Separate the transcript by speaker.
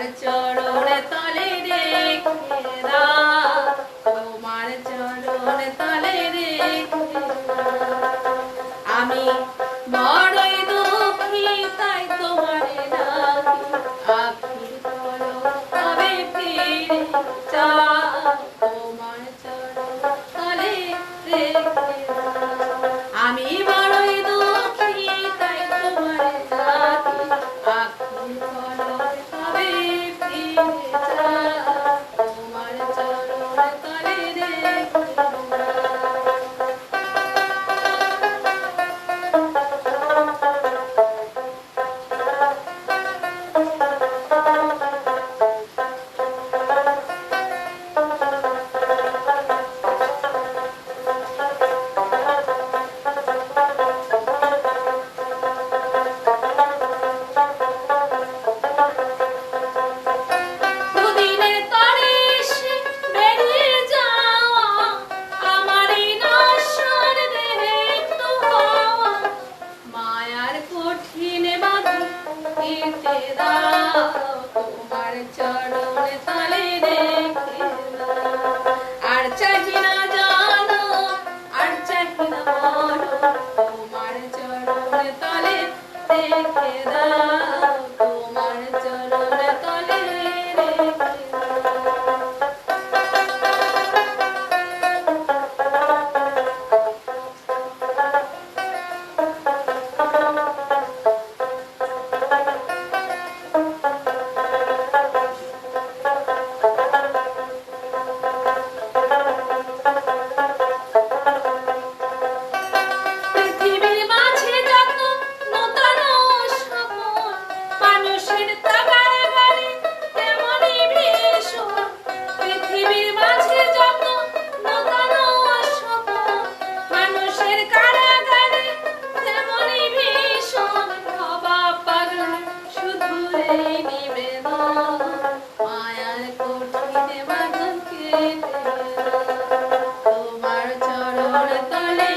Speaker 1: তোমার চরণ তলে তোমার চরণ তলে আমি বড়ই দুঃখী, তাই তোমারে চা তোমার চরণ তলে রেখে তোমার কঠিন বাধা কেটে দাও, তোমার চরণে তালে রেখে আর চাহি না জানো, আর চাহি না মরো, তোমার চরণে তালে রেখে দাও। তোমার চরণ তলে